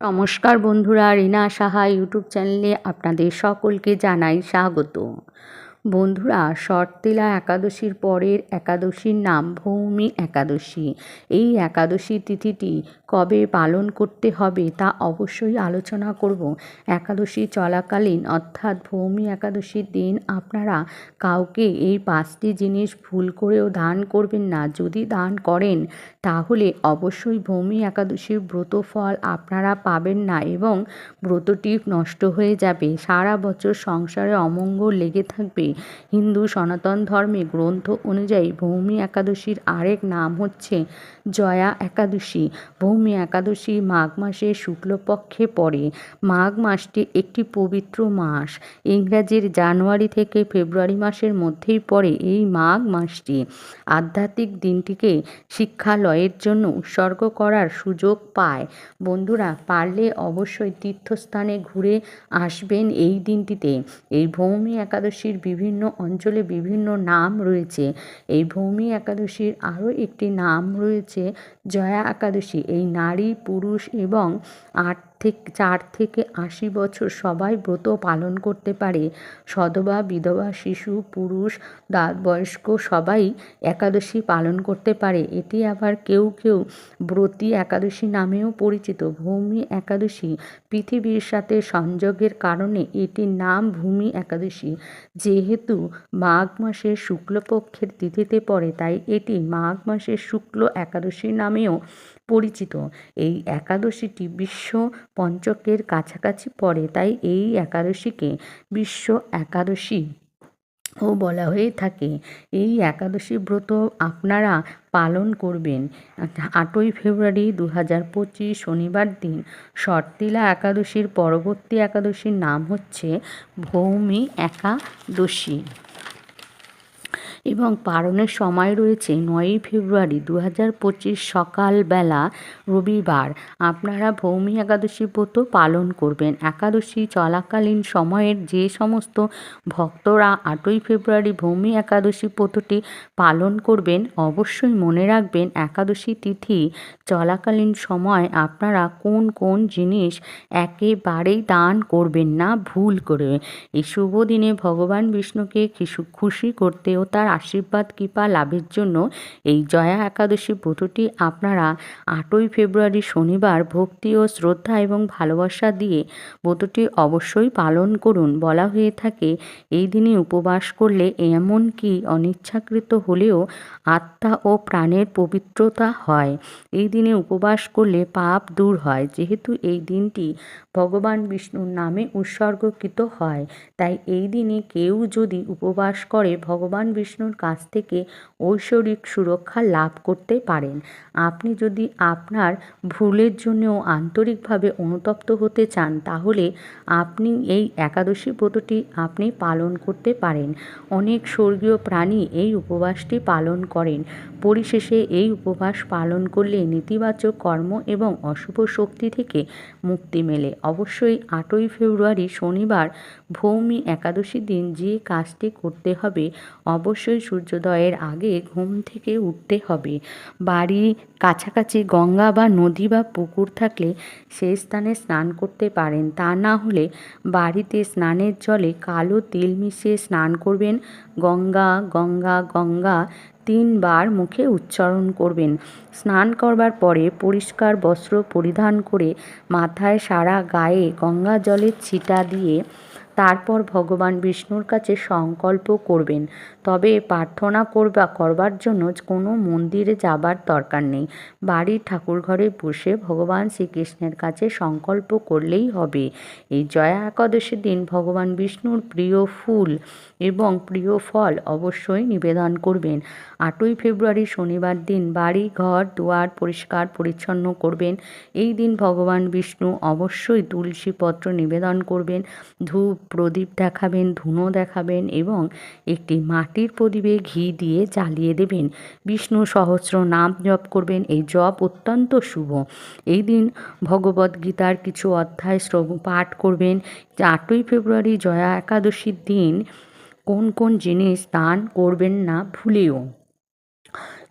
নমস্কার বন্ধুরা রিনা সাহা ইউটিউব চ্যানেলে আপনাদের সকলকে জানাই স্বাগত। বন্ধুরা, শর্তিলা একাদশীর পরের একাদশীর নাম ভৌমি একাদশী। এই একাদশী তিথিটি কবে পালন করতে হবে তা অবশ্যই আলোচনা করব। একাদশী চলাকালীন, অর্থাৎ ভৌমি একাদশীর দিন, আপনারা কাউকে এই পাঁচটি জিনিস ভুল করেও দান করবেন না। যদি দান করেন, তাহলে অবশ্যই ভৌমি একাদশীর ব্রত ফল আপনারা পাবেন না এবং ব্রতটি নষ্ট হয়ে যাবে। সারা বছর সংসারে অমঙ্গল লেগে থাকবে। হিন্দু সনাতন ধর্মে গ্রন্থ অনুযায়ী ভৌমি একাদশীর আরেক নাম হচ্ছে জয়া একাদশী। ভৌমি একাদশী মাঘ মাসের শুক্লপক্ষে পড়ে। মাঘ মাসটি একটি পবিত্র মাস। ইংরাজির জানুয়ারি থেকে ফেব্রুয়ারি মাসের মধ্যেই পড়ে এই মাঘ মাসটি। আধ্যাত্মিক দিনটিকে শিক্ষালয়ের জন্য উৎসর্গ করার সুযোগ পায়। বন্ধুরা, পারলে অবশ্যই তীর্থস্থানে ঘুরে আসবেন এই দিনটিতে। এই ভৌমি একাদশীর বিভিন্ন অঞ্চলে বিভিন্ন নাম রয়েছে। এই ভৌমি একাদশীর আরও একটি নাম রয়েছে জয়া একাদশী। এই নারী, পুরুষ এবং আট থেকে চার থেকে আশি বছর সবাই ব্রত পালন করতে পারে। সধবা বিধবা, শিশু, পুরুষ বয়স্ক সবাই একাদশী পালন করতে পারে। এটি আবার কেউ কেউ ব্রতী একাদশী নামেও পরিচিত। ভূমি একাদশী পৃথিবীর সাথে সংযোগের কারণে এটির নাম ভূমি একাদশী। যেহেতু মাঘ মাসের শুক্লপক্ষের তিথিতে পড়ে, তাই এটি মাঘ মাসের শুক্ল একাদশী নামেও পরিচিত। এই একাদশীটি বিশ্ব পঞ্চকের কাছাকাছি পড়ে, তাই এই একাদশীকে বিশ্ব একাদশী ও বলা হয়ে থাকে। এই একাদশী ব্রত আপনারা পালন করবেন। আটই ফেব্রুয়ারি দু হাজার পঁচিশ শনিবার দিন। শর্তিলা একাদশীর পরবর্তী একাদশীর নাম হচ্ছে ভৌমি একাদশী। এবং পালনের সময় রয়েছে নয়ই ফেব্রুয়ারি দু হাজার পঁচিশ সকালবেলা রবিবার। আপনারা ভৌমি একাদশী ব্রত পালন করবেন। একাদশী চলাকালীন সময়ের যে সমস্ত ভক্তরা আটই ফেব্রুয়ারি ভৌমি একাদশী ব্রতটি পালন করবেন, অবশ্যই মনে রাখবেন একাদশী তিথি চলাকালীন সময় আপনারা কোন কোন জিনিস একেবারেই দান করবেন না, ভুল করে। এই শুভ দিনে ভগবান বিষ্ণুকে খুশি করতে ও তার আশীর্বাদ, কৃপা লাভের জন্য এই জয়া একাদশী ব্রতটি আপনারা আটই ফেব্রুয়ারি শনিবার ভক্তি ও শ্রদ্ধা এবং ভালোবাসা দিয়ে ব্রতটি অবশ্যই পালন করুন। বলা হয়ে থাকে, এই দিনে উপবাস করলে এমন কি অনিচ্ছাকৃত হলেও আত্মা ও প্রাণের পবিত্রতা হয়। এই দিনে উপবাস করলে পাপ দূর হয়। যেহেতু এই দিনটি ভগবান বিষ্ণুর নামে উৎসর্গকৃত হয়। তাই এই দিনে কেউ যদি উপবাস করে, ভগবান বিষ্ণুর কাছ থেকে ঐশ্বরিক সুরক্ষা লাভ করতে পারেন। আপনি যদি আপনার ভুলের জন্যও আন্তরিকভাবে অনুতপ্ত হতে চান, তাহলে আপনি এই একাদশী ব্রতটি আপনি পালন করতে পারেন। অনেক স্বর্গীয় প্রাণী এই উপবাসটি পালন করেন। পরিশেষে এই উপবাস পালন করলে নেতিবাচক কর্ম এবং অশুভ শক্তি থেকে মুক্তি মেলে। অবশ্যই আটই ফেব্রুয়ারি শনিবার ভৌমি একাদশী দিন যে কাজটি করতে হবে, অবশ্যই সূর্যোদয়ের আগে ঘুম থেকে উঠতে হবে। বাড়ি কাছাকাছি গঙ্গা বা নদী বা পুকুর থাকলে সেই স্থানে স্নান করতে পারেন। তা না হলে বাড়িতে স্নানের জলে কালো তেল মিশিয়ে স্নান করবেন। গঙ্গা গঙ্গা গঙ্গা তিনবার মুখে উচ্চারণ করবেন। স্নান করবার পরে পরিষ্কার বস্ত্র পরিধান করে মাথায় সারা গায়ে গঙ্গা জলের ছিটা দিয়ে তারপর ভগবান বিষ্ণুর কাছে সংকল্প করবেন। তবে প্রার্থনা করবা, করবার জন্য কোনো মন্দিরে যাবার দরকার নেই। বাড়ির ঠাকুরঘরে বসে ভগবান শ্রীকৃষ্ণের কাছে সংকল্প করলেই হবে। এই জয়া একাদশীর দিন ভগবান বিষ্ণুর প্রিয় ফুল এবং প্রিয় ফল অবশ্যই নিবেদন করবেন। আটই ফেব্রুয়ারি শনিবার দিন বাড়ি, ঘর, দুয়ার পরিষ্কার পরিচ্ছন্ন করবেন। এই দিন ভগবান বিষ্ণু অবশ্যই তুলসী পত্র নিবেদন করবেন। ধূপ প্রদীপ দেখাবেন, ধুনো দেখাবেন এবং একটি মাটির প্রদীপে ঘি দিয়ে জ্বালিয়ে দেবেন। বিষ্ণু সহস্র নাম জপ করবেন, এই জপ অত্যন্ত শুভ। এই দিন ভগবদ্গীতার কিছু অধ্যায় পাঠ করবেন। আটই ফেব্রুয়ারি জয়া একাদশীর দিন কোন কোন জিনিস দান করবেন না ভুলেও।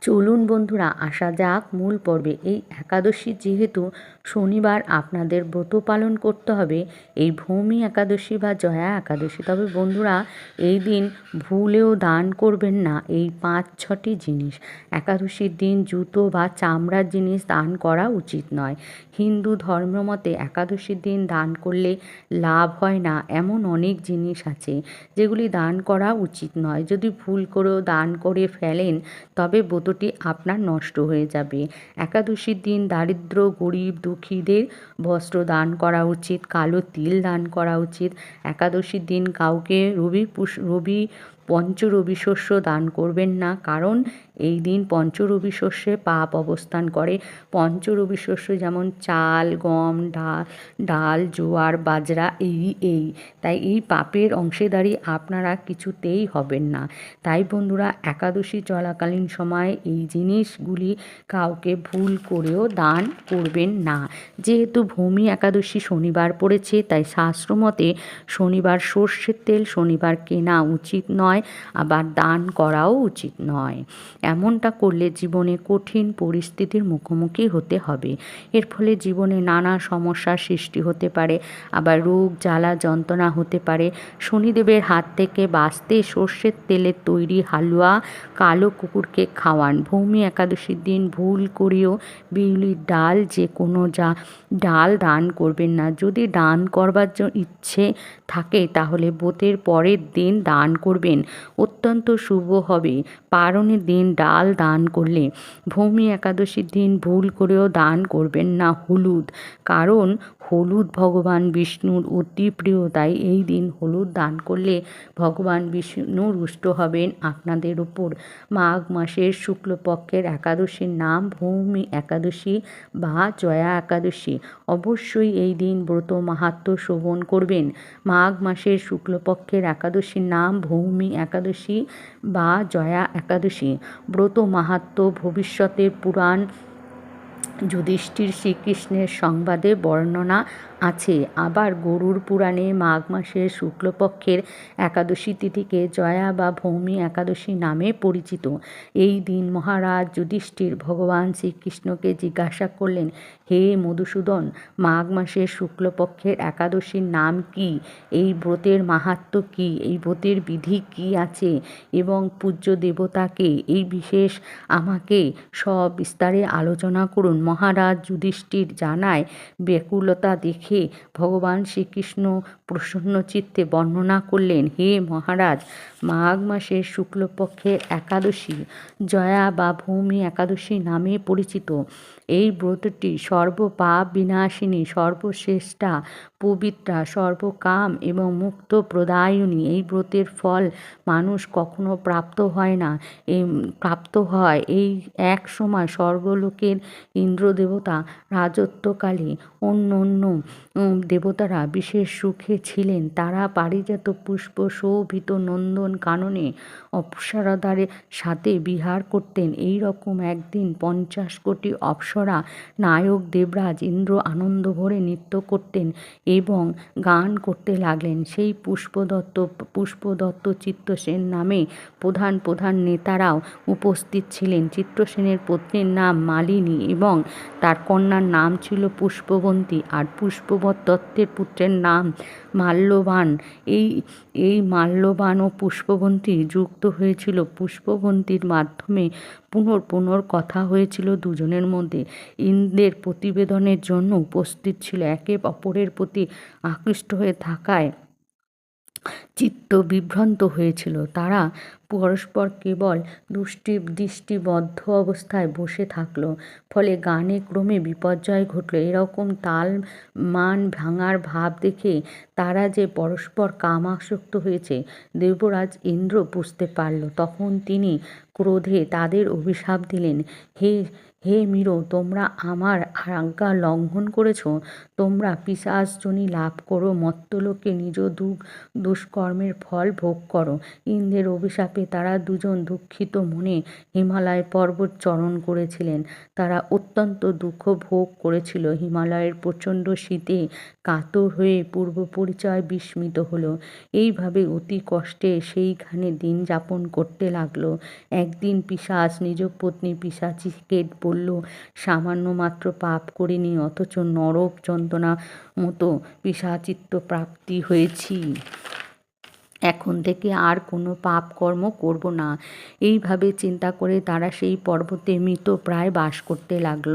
চলুন বন্ধুরা, আসা যাক মূল পর্বে। এই একাদশী যেহেতু শনিবার আপনাদের ব্রত পালন করতে হবে। এই ভূমি একাদশী বা জয়া একাদশী। তবে বন্ধুরা, এই দিন ভুলেও দান করবেন না এই পাঁচ, ছটি জিনিস। একাদশীর দিন জুতো বা চামড়ার জিনিস দান করা উচিত নয়। হিন্দু ধর্মমতে একাদশীর দিন দান করলে লাভ হয় না এমন অনেক জিনিস আছে যেগুলি দান করা উচিত নয়। যদি ভুল করেও দান করে ফেলেন, তবে ব্রতটি আপনার নষ্ট হয়ে যাবে। একাদশীর দিন দারিদ্র, গরিব দুঃখীদের বস্ত্র দান করা উচিত, কালো তিল দান করা উচিত। একাদশীর দিন কাউকে রবি পুষ রবি পঞ্চরবি শস্য দান করবেন না, কারণ এই দিন পঞ্চরবি শস্যে পাপ অবস্থান করে। পঞ্চরবি শস্য যেমন চাল, গম ডাল ডাল, জোয়ার, বাজরা, এই এই। তাই এই পাপের অংশীদারি আপনারা কিছুতেই হবেন না। তাই বন্ধুরা, একাদশী চলাকালীন সময় এই জিনিসগুলি কাউকে ভুল করেও দান করবেন না। যেহেতু ভূমি একাদশী শনিবার পড়েছে, তাই শাস্ত্রমতে শনিবার সর্ষের তেল, শনিবার কেনা উচিত নয়। আবার দান করাও উচিত নয়। এমনটা করলে জীবনে কঠিন পরিস্থিতির মুখোমুখি হতে হবে। এর ফলে জীবনে নানা সমস্যার সৃষ্টি হতে পারে, আবার রোগ, জ্বালা, যন্ত্রণা হতে পারে। শনিদেবের হাত থেকে বাঁচতে সর্ষের তেলের তৈরি হালুয়া, কালো কুকুরকে খাওয়ান। ভূমি একাদশীর দিন ভুল করেও বিউলির ডাল যে কোনো যা ডাল দান করবেন না। যদি দান করবার ইচ্ছে থাকে, তাহলে বোতের পরের দিন দান করবেন। অত্যন্ত শুভ হবে। পারণের দিন ডাল দান করলে ভূমি একাদশীর দিন ভুল করেও দান করবেন না হলুদ। কারণ হলুদ ভগবান বিষ্ণুর অতি প্রিয়, তাই এই দিন হলুদ দান করলে ভগবান বিষ্ণু রুষ্ট হবেন আপনাদের উপর। মাঘ মাসের শুক্লপক্ষের একাদশীর নাম ভৌমি একাদশী বা জয়া একাদশী। অবশ্যই এই দিন ব্রত মাহাত্ম শোভন করবেন। মাঘ মাসের শুক্লপক্ষের একাদশীর নাম ভৌমি একাদশী বা জয়া একাদশী। ব্রত মাহাত্ম ভবিষ্যতের পুরাণ যুধিষ্ঠির শ্রীকৃষ্ণের সংবাদে বর্ণনা আছে। আবার গরুর পুরাণে মাঘ মাসের শুক্লপক্ষের একাদশী তিথিকে জয়া বা ভৌমি একাদশী নামে পরিচিত। এই দিন মহারাজ যুধিষ্ঠির ভগবান শ্রীকৃষ্ণকে জিজ্ঞাসা করলেন, হে মধুসূদন, মাঘ মাসের শুক্লপক্ষের একাদশীর নাম কি? এই ব্রতের মাহাত্ম কি? এই ব্রতের বিধি কি আছে? এবং পূজ্য দেবতাকে এই বিশেষ আমাকে সব বিস্তারে আলোচনা করুন। মহারাজ যুধিষ্ঠির জানায়, ব্যাকুলতা দেখে ভগবান শ্রীকৃষ্ণ প্রসন্ন চিত্তে বর্ণনা করলেন, হে মহারাজ, মাঘ মাসের শুক্লপক্ষের একাদশী, জয়া বা ভূমি একাদশী নামে পরিচিত। এই ব্রতটি সর্বপাপ বিনাশিনী সর্বশ্রেষ্ঠা পবিত্রা, সর্বকাম এবং মুক্ত প্রদায়নী এই ব্রতের ফল মানুষ কখনো প্রাপ্ত হয় না। প্রাপ্ত হয় এই এক সময় স্বর্গলোকের ইন্দ্রদেবতা, রাজত্বকালে অন্য অন্য দেবতারা বিশেষ সুখে ছিলেন। তারা পারিজাত পুষ্প শোভিত নন্দন কাননে অপ্সরাদারের সাথে বিহার করতেন। এই রকম একদিন পঞ্চাশ কোটি অপ্সরা নায়ক দেবরাজ ইন্দ্র আনন্দ ভরে নৃত্য করতেন। এবং গান করতে লাগলেন। সেই পুষ্পদত্ত পুষ্পদত্ত চিত্রসেন নামে প্রধান প্রধান নেতারাও উপস্থিত ছিলেন। চিত্রসেনের পত্নীর নাম মালিনী এবং তার কন্যার নাম ছিল পুষ্পবন্তী আর পুষ্পবত দত্তের পুত্রের নাম মাল্যবান। এই এই মাল্যবান ও পুষ্পবন্তী যুক্ত হয়েছিল। পুষ্পবন্তীর মাধ্যমে পুনর পুনর কথা হয়েছিল দুজনের মধ্যে। ইন্দ্রের প্রতিবেদনের জন্য উপস্থিত ছিল। একে অপরের প্রতি আকৃষ্ট হয়ে থাকায় চিত্ত বিভ্রান্ত হয়েছিল। তারা পরস্পর কেবল দুষ্টি, দৃষ্টিবদ্ধ অবস্থায় বসে থাকল, ফলে গানে ক্রমে বিপর্যয় ঘটলো। এরকম তাল মান ভাঙার ভাব দেখে তারা যে পরস্পর কামাসক্ত হয়েছে, দেবরাজ ইন্দ্র বুঝতে পারল। তখন তিনি ক্রোধে তাদের অভিশাপ দিলেন, হে হে মীর, তোমরা আমার আজ্ঞা লঙ্ঘন করেছ। তোমরা পিশাচজনী লাভ করো, মত্তলোকে নিজ দুঃখ দুষ্কর্মের ফল ভোগ করো। ইন্দ্রের অভিশাপে তারা দুজন দুঃখিত মনে হিমালয় পর্বত চরণ করেছিলেন। তারা অত্যন্ত দুঃখ ভোগ করেছিল। হিমালয়ের প্রচণ্ড শীতে কাতর হয়ে পূর্ব পরিচয় বিস্মিত হলো। এইভাবে অতি কষ্টে সেইখানে দিন যাপন করতে লাগল। একদিন পিশাচ নিজ পত্নী বলল বলল, সামান্য মাত্র পাপ করিনি, অথচ নরক যন্ত্রণা মতো পিশাচিত্ত প্রাপ্তি হয়েছি। এখন থেকে আর কোনো পাপ কর্ম করব না। এইভাবে চিন্তা করে তারা সেই পর্বতে মৃত প্রায় বাস করতে লাগল।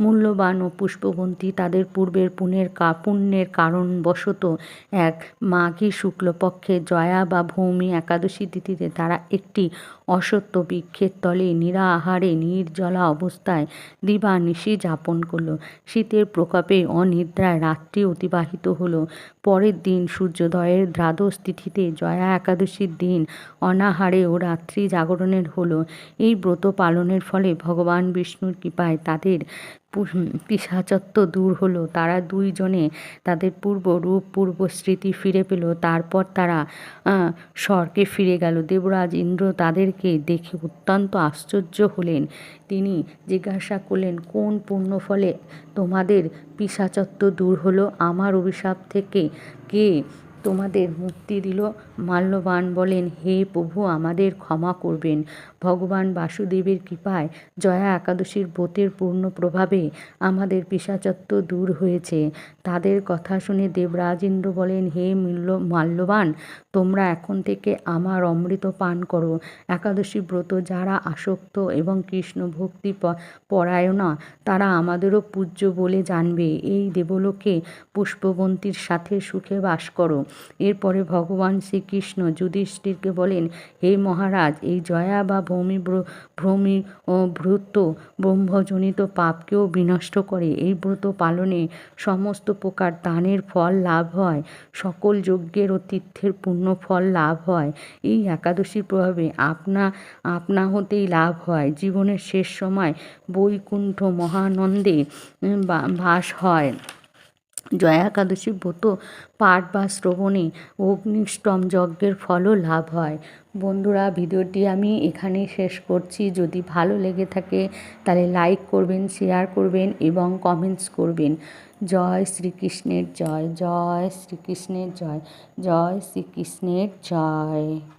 মূল্যবান ও পুষ্পবন্তী তাদের পূর্বের পুণ্যের কা, পুণ্যের কারণবশত এক মাঘী শুক্লপক্ষে জয়া বা ভৌমি একাদশী তিথিতে তারা একটি অসত্য বৃক্ষের তলে নিরাহারে নির্জলা অবস্থায় দিবা দিবানিশি যাপন করল। শীতের প্রকোপে অনিদ্রায় রাত্রি অতিবাহিত হল। পরের দিন সূর্যোদয়ের দ্বাদশ তিথিতে জয়া একাদশীর দিন অনাহারে ও রাত্রি জাগরণের হল। এই ব্রত পালনের ফলে ভগবান বিষ্ণুর কৃপায় তাদের পিসাচত্ব দূর হলো। তারা দুইজনে তাদের পূর্ব রূপ, পূর্ব স্মৃতি ফিরে পেল। তারপর তারা স্বর্গে ফিরে গেল। দেবরাজ ইন্দ্র তাদেরকে দেখে অত্যন্ত আশ্চর্য হলেন। তিনি জিজ্ঞাসা করলেন, কোন পুণ্য ফলে তোমাদের পিসাচত্ব দূর হলো? আমার অভিশাপ থেকে কে তোমাদের মুক্তি দিল? মাল্যবান বলেন, হে প্রভু, আমাদের ক্ষমা করবেন। ভগবান বাসুদেবের কৃপায় জয়া একাদশীর ব্রতের পূর্ণ প্রভাবে আমাদের পিসাচত্ব দূর হয়েছে। তাদের কথা শুনে দেবরাজ ইন্দ্র বলেন, হে মূল্য, মাল্যবান, তোমরা এখন থেকে আমার অমৃত পান করো। একাদশী ব্রত যারা আসক্ত এবং কৃষ্ণ ভক্তি পরায়ণা তারা আমাদেরও পূজ্য বলে জানবে। এই দেবলোকে পুষ্পবন্তীর সাথে সুখে বাস করো। এরপরে ভগবান শ্রীকৃষ্ণ যুধিষ্ঠিরকে বলেন, হে মহারাজ, এই জয়া বা ভূমি ভ্রমি ও ভ্রুত ব্রহ্মজনিত পাপকেও বিনষ্ট করে। এই ব্রত পালনে সমস্ত প্রকার দানের ফল লাভ হয়, সকল যজ্ঞের ও তীর্থের পূর্ণ ফল লাভ হয়। এই একাদশীর প্রভাবে আপনা আপনা হতেই লাভ হয়। জীবনের শেষ সময় বৈকুণ্ঠ মহানন্দে বাস হয়। জয়া একাদশী ব্রত, পাঠ বা শ্রবণে অগ্নিষ্টম যজ্ঞের ফলও লাভ হয়। বন্ধুরা, ভিডিওটি আমি এখানেই শেষ করছি। যদি ভালো লেগে থাকে, তাহলে লাইক করবেন, শেয়ার করবেন এবং কমেন্টস করবেন। জয় শ্রীকৃষ্ণের জয় জয় শ্রীকৃষ্ণের জয় জয় শ্রীকৃষ্ণের জয়।